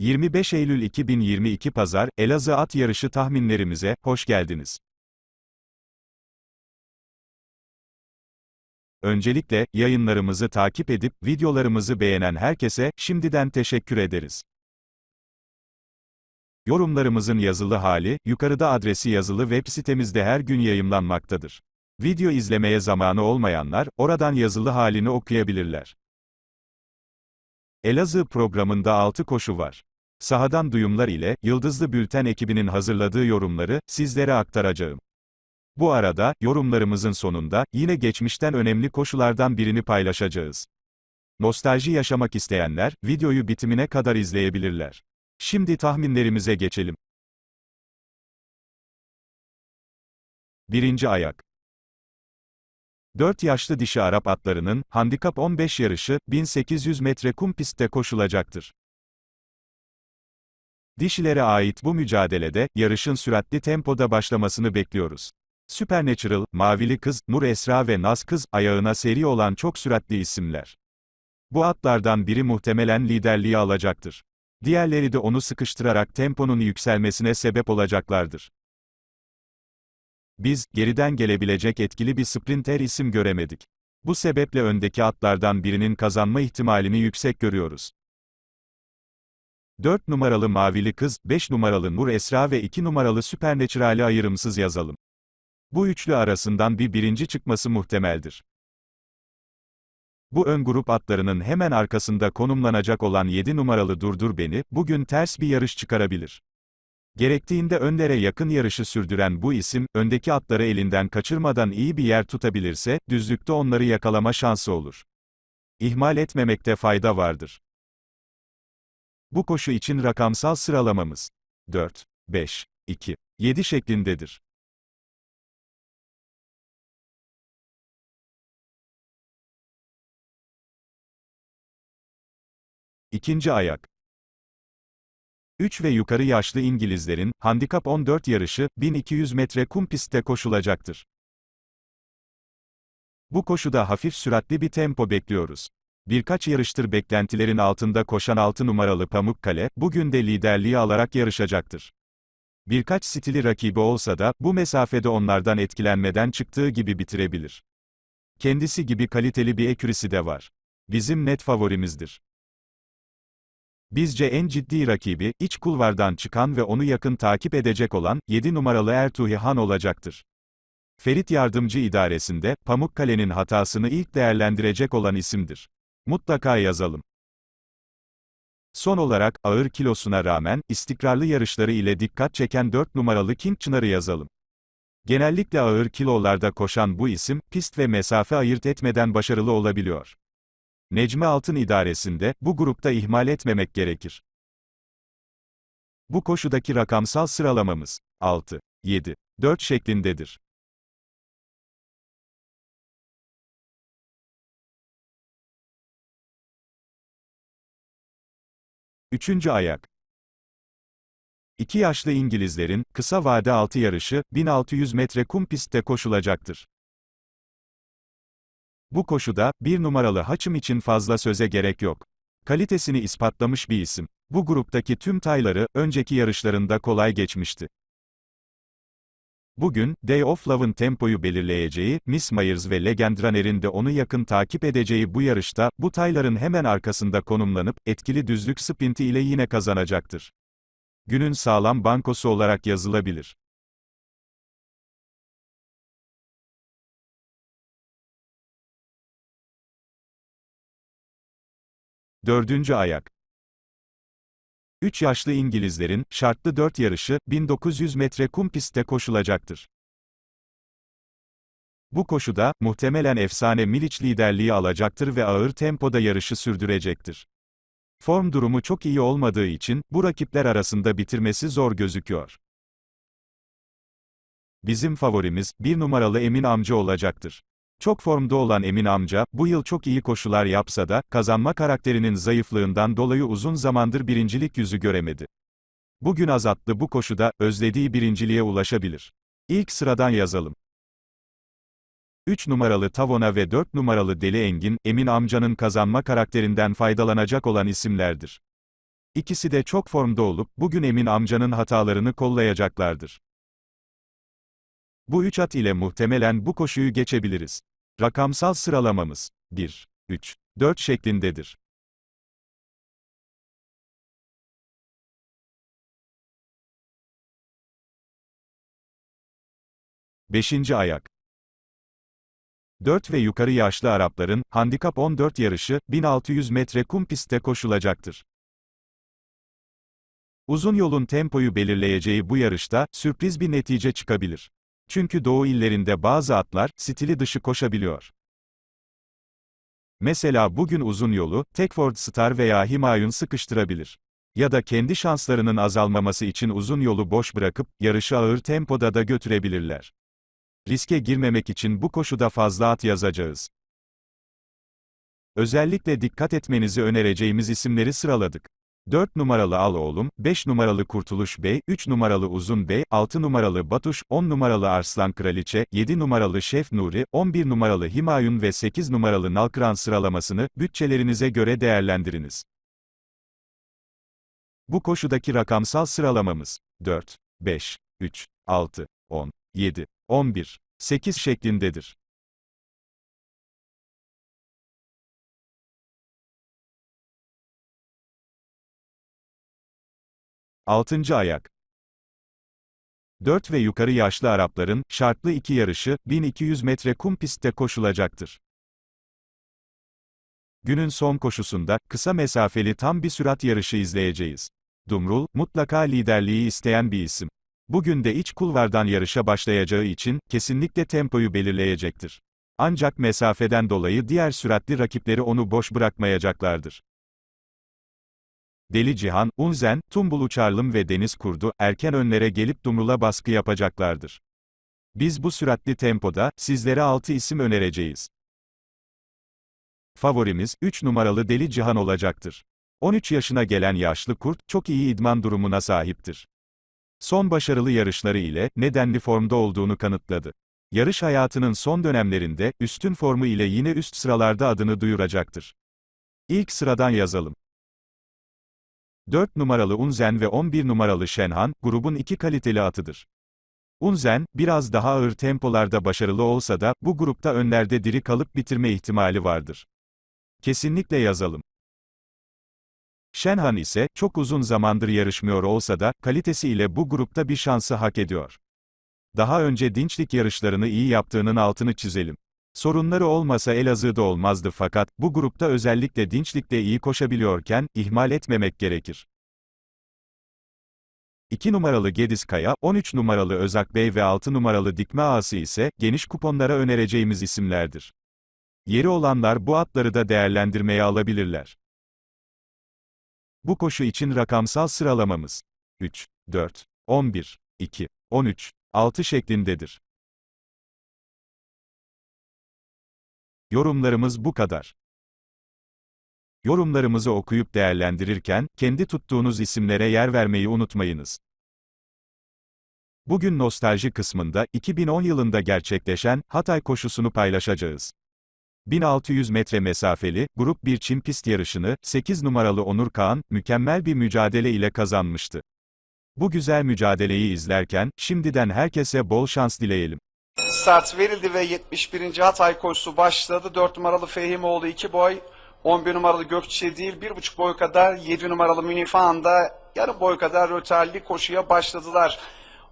25 Eylül 2022 Pazar, Elazığ At Yarışı tahminlerimize hoş geldiniz. Öncelikle, yayınlarımızı takip edip, videolarımızı beğenen herkese, şimdiden teşekkür ederiz. Yorumlarımızın yazılı hali, yukarıda adresi yazılı web sitemizde her gün yayımlanmaktadır. Video izlemeye zamanı olmayanlar, oradan yazılı halini okuyabilirler. Elazığ programında 6 koşu var. Sahadan duyumlar ile, Yıldızlı Bülten ekibinin hazırladığı yorumları, sizlere aktaracağım. Bu arada, yorumlarımızın sonunda, yine geçmişten önemli koşulardan birini paylaşacağız. Nostalji yaşamak isteyenler, videoyu bitimine kadar izleyebilirler. Şimdi tahminlerimize geçelim. Birinci ayak. 4 yaşlı dişi Arap atlarının, handikap 15 yarışı, 1800 metre kum pistte koşulacaktır. Dişilere ait bu mücadelede, yarışın süratli tempoda başlamasını bekliyoruz. Supernatural, Mavili Kız, Nur Esra ve Naz Kız, ayağına seri olan çok süratli isimler. Bu atlardan biri muhtemelen liderliği alacaktır. Diğerleri de onu sıkıştırarak temponun yükselmesine sebep olacaklardır. Biz, geriden gelebilecek etkili bir sprinter isim göremedik. Bu sebeple öndeki atlardan birinin kazanma ihtimalini yüksek görüyoruz. 4 numaralı Mavili Kız, 5 numaralı Nur Esra ve 2 numaralı Supernatural'i ayrımsız yazalım. Bu üçlü arasından bir birinci çıkması muhtemeldir. Bu ön grup atlarının hemen arkasında konumlanacak olan 7 numaralı Durdur Beni, bugün ters bir yarış çıkarabilir. Gerektiğinde önlere yakın yarışı sürdüren bu isim, öndeki atları elinden kaçırmadan iyi bir yer tutabilirse, düzlükte onları yakalama şansı olur. İhmal etmemekte fayda vardır. Bu koşu için rakamsal sıralamamız 4, 5, 2, 7 şeklindedir. İkinci ayak. 3 ve yukarı yaşlı İngilizlerin, handikap 14 yarışı, 1200 metre kum pistte koşulacaktır. Bu koşuda hafif süratli bir tempo bekliyoruz. Birkaç yarıştır beklentilerin altında koşan 6 numaralı Pamukkale, bugün de liderliği alarak yarışacaktır. Birkaç stili rakibi olsa da, bu mesafede onlardan etkilenmeden çıktığı gibi bitirebilir. Kendisi gibi kaliteli bir ekürisi de var. Bizim net favorimizdir. Bizce en ciddi rakibi, iç kulvardan çıkan ve onu yakın takip edecek olan, 7 numaralı Ertuği Han olacaktır. Ferit Yardımcı İdaresi'nde, Pamukkale'nin hatasını ilk değerlendirecek olan isimdir. Mutlaka yazalım. Son olarak, ağır kilosuna rağmen, istikrarlı yarışları ile dikkat çeken 4 numaralı King Çınar'ı yazalım. Genellikle ağır kilolarda koşan bu isim, pist ve mesafe ayırt etmeden başarılı olabiliyor. Necmi Altın idaresinde, bu grupta ihmal etmemek gerekir. Bu koşudaki rakamsal sıralamamız, 6, 7, 4 şeklindedir. Üçüncü ayak. İki yaşlı İngilizlerin, kısa vade altı yarışı, 1600 metre kum pistte koşulacaktır. Bu koşuda, bir numaralı haçım için fazla söze gerek yok. Kalitesini ispatlamış bir isim. Bu gruptaki tüm tayları, önceki yarışlarında kolay geçmişti. Bugün, Day of Love'ın tempoyu belirleyeceği, Miss Myers ve Legendraner'in de onu yakın takip edeceği bu yarışta, bu tayların hemen arkasında konumlanıp, etkili düzlük sprinti ile yine kazanacaktır. Günün sağlam bankosu olarak yazılabilir. Dördüncü ayak. 3 yaşlı İngilizlerin, şartlı 4 yarışı, 1900 metre kum pistte koşulacaktır. Bu koşuda, muhtemelen efsane Milic liderliği alacaktır ve ağır tempoda yarışı sürdürecektir. Form durumu çok iyi olmadığı için, bu rakipler arasında bitirmesi zor gözüküyor. Bizim favorimiz, bir numaralı Emin amca olacaktır. Çok formda olan Emin amca, bu yıl çok iyi koşular yapsa da, kazanma karakterinin zayıflığından dolayı uzun zamandır birincilik yüzü göremedi. Bugün azatlı bu koşuda, özlediği birinciliğe ulaşabilir. İlk sıradan yazalım. 3 numaralı Tavona ve 4 numaralı Deli Engin, Emin amcanın kazanma karakterinden faydalanacak olan isimlerdir. İkisi de çok formda olup, bugün Emin amcanın hatalarını kollayacaklardır. Bu üç at ile muhtemelen bu koşuyu geçebiliriz. Rakamsal sıralamamız 1, 3, 4 şeklindedir. Beşinci ayak 4 ve yukarı yaşlı Arapların, Handikap 14 yarışı, 1600 metre kum pistte koşulacaktır. Uzun yolun tempoyu belirleyeceği bu yarışta, sürpriz bir netice çıkabilir. Çünkü doğu illerinde bazı atlar, stili dışı koşabiliyor. Mesela bugün uzun yolu, Tekford Star veya Himayun sıkıştırabilir. Ya da kendi şanslarının azalmaması için uzun yolu boş bırakıp, yarışı ağır tempoda da götürebilirler. Riske girmemek için bu koşuda fazla at yazacağız. Özellikle dikkat etmenizi önereceğimiz isimleri sıraladık. 4 numaralı Al Oğlum, 5 numaralı Kurtuluş Bey, 3 numaralı Uzun Bey, 6 numaralı Batuş, 10 numaralı Arslan Kraliçe, 7 numaralı Şef Nuri, 11 numaralı Himayun ve 8 numaralı Nalkıran sıralamasını, bütçelerinize göre değerlendiriniz. Bu koşudaki rakamsal sıralamamız, 4, 5, 3, 6, 10, 7, 11, 8 şeklindedir. Altıncı ayak 4 ve yukarı yaşlı Arapların, şartlı iki yarışı, 1200 metre kum pistte koşulacaktır. Günün son koşusunda, kısa mesafeli tam bir sürat yarışı izleyeceğiz. Dumrul, mutlaka liderliği isteyen bir isim. Bugün de iç kulvardan yarışa başlayacağı için, kesinlikle tempoyu belirleyecektir. Ancak mesafeden dolayı diğer süratli rakipleri onu boş bırakmayacaklardır. Deli Cihan, Unzen, Tumbul Uçarlım ve Deniz Kurdu, erken önlere gelip Dumrul'a baskı yapacaklardır. Biz bu süratli tempoda, sizlere 6 isim önereceğiz. Favorimiz, 3 numaralı Deli Cihan olacaktır. 13 yaşına gelen yaşlı kurt, çok iyi idman durumuna sahiptir. Son başarılı yarışları ile, nedenli formda olduğunu kanıtladı. Yarış hayatının son dönemlerinde, üstün formu ile yine üst sıralarda adını duyuracaktır. İlk sıradan yazalım. 4 numaralı Unzen ve 11 numaralı Şenhan, grubun iki kaliteli atıdır. Unzen, biraz daha ağır tempolarda başarılı olsa da, bu grupta önlerde diri kalıp bitirme ihtimali vardır. Kesinlikle yazalım. Şenhan ise, çok uzun zamandır yarışmıyor olsa da, kalitesi ile bu grupta bir şansı hak ediyor. Daha önce dinçlik yarışlarını iyi yaptığının altını çizelim. Sorunları olmasa Elazığ'da olmazdı fakat, bu grupta özellikle dinçlikte iyi koşabiliyorken, ihmal etmemek gerekir. 2 numaralı Gediz Kaya, 13 numaralı Özak Bey ve 6 numaralı Dikme Ağası ise, geniş kuponlara önereceğimiz isimlerdir. Yeri olanlar bu atları da değerlendirmeye alabilirler. Bu koşu için rakamsal sıralamamız 3, 4, 11, 2, 13, 6 şeklindedir. Yorumlarımız bu kadar. Yorumlarımızı okuyup değerlendirirken, kendi tuttuğunuz isimlere yer vermeyi unutmayınız. Bugün nostalji kısmında, 2010 yılında gerçekleşen, Hatay koşusunu paylaşacağız. 1600 metre mesafeli, grup 1 çim pist yarışını, 8 numaralı Onur Kağan, mükemmel bir mücadele ile kazanmıştı. Bu güzel mücadeleyi izlerken, şimdiden herkese bol şans dileyelim. Start verildi ve 71. Hatay koşusu başladı. 4 numaralı Fehimoğlu 2 boy, 11 numaralı Gökçe değil 1,5 boy kadar, 7 numaralı Münifan da yarım boy kadar röterli koşuya başladılar.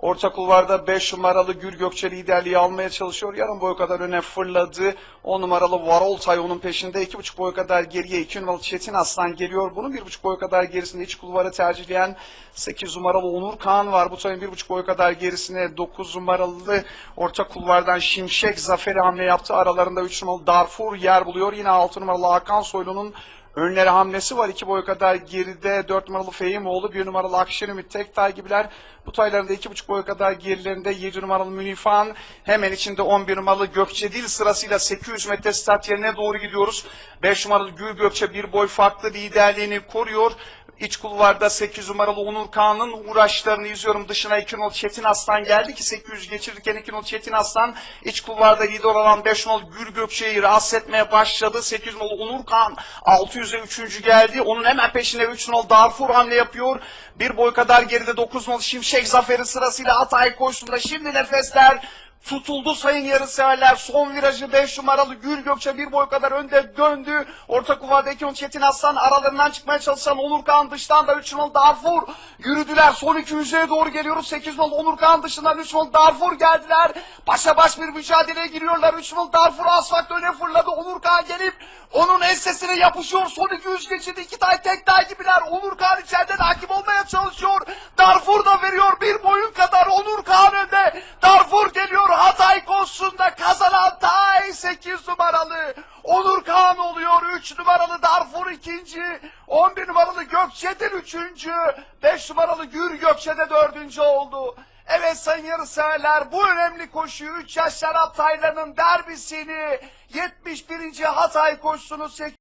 Orta kulvarda 5 numaralı Gül Gökçe liderliği almaya çalışıyor. Yarım boy kadar öne fırladı. 10 numaralı Varoltay onun peşinde. 2,5 boy kadar geriye 2 numaralı Çetin Aslan geliyor. Bunun 1,5 boy kadar gerisinde iç kulvarı tercihleyen 8 numaralı Onur Kağan var. Bu tayın 1,5 boy kadar gerisine 9 numaralı orta kulvardan Şimşek Zafer'i hamle yaptı. Aralarında 3 numaralı Darfur yer buluyor. Yine 6 numaralı Hakan Soylu'nun Önleri hamlesi var. iki boy kadar geride 4 numaralı Fehimoğlu, 1 numaralı Akşen Ümit Tektay gibiler. Bu taylarında iki buçuk boy kadar gerilerinde 7 numaralı Münifan. Hemen içinde 11 numaralı Gökçedil sırasıyla 800 metre start yerine doğru gidiyoruz. 5 numaralı Gül Gökçe bir boy farklı liderliğini koruyor. İç kulvarda 8 numaralı Onur Kağan'ın uğraşlarını izliyorum. Dışına 2 not Çetin Aslan geldi ki 800 geçirirken 2 not Çetin Aslan iç kulvarda lider olan 5 not Gür Gökçe'yi rahatsız etmeye başladı. 8 not Onur Kağan 600'e 3. geldi. Onun hemen peşine 3 not Darfur hamle yapıyor. Bir boy kadar geride 9 not Şimşek Zaferi sırasıyla Hatay koşusunda şimdi nefesler Tutuldu sayın yarışseverler. Son virajı 5 numaralı Gül Gökçe bir boy kadar önde döndü. Orta kuvardaki on Çetin Aslan aralarından çıkmaya çalışan Onur Kağan dıştan da 3 numaralı Darfur yürüdüler. Son 200'e doğru geliyoruz. 8 numaralı Onur Kağan dışından 3 numaralı Darfur geldiler. Başa baş bir mücadeleye giriyorlar. 3 numaralı Darfur asfalt öne fırladı. Onur Kağan gelip onun ensesine yapışıyor. Son 200 geçirdi. İki tay tek tay gibiler. Onur Kağan içeriden hakim olmaya çalışıyor. Darfur da veriyor bir boyun kadar. Onur Kağan önde. Darfur geliyor. Hatay konusunda kazanan Tay 8 numaralı. Onur Kağan oluyor. 3 numaralı Darfur ikinci. 11 numaralı Gökçe'dir üçüncü. 5 numaralı Gür Gökçe'de dördüncü oldu. Evet sayın yarışseverler bu önemli koşuyu 3 yaş şarap taylarının derbisini 71. Hatay koşusunu 8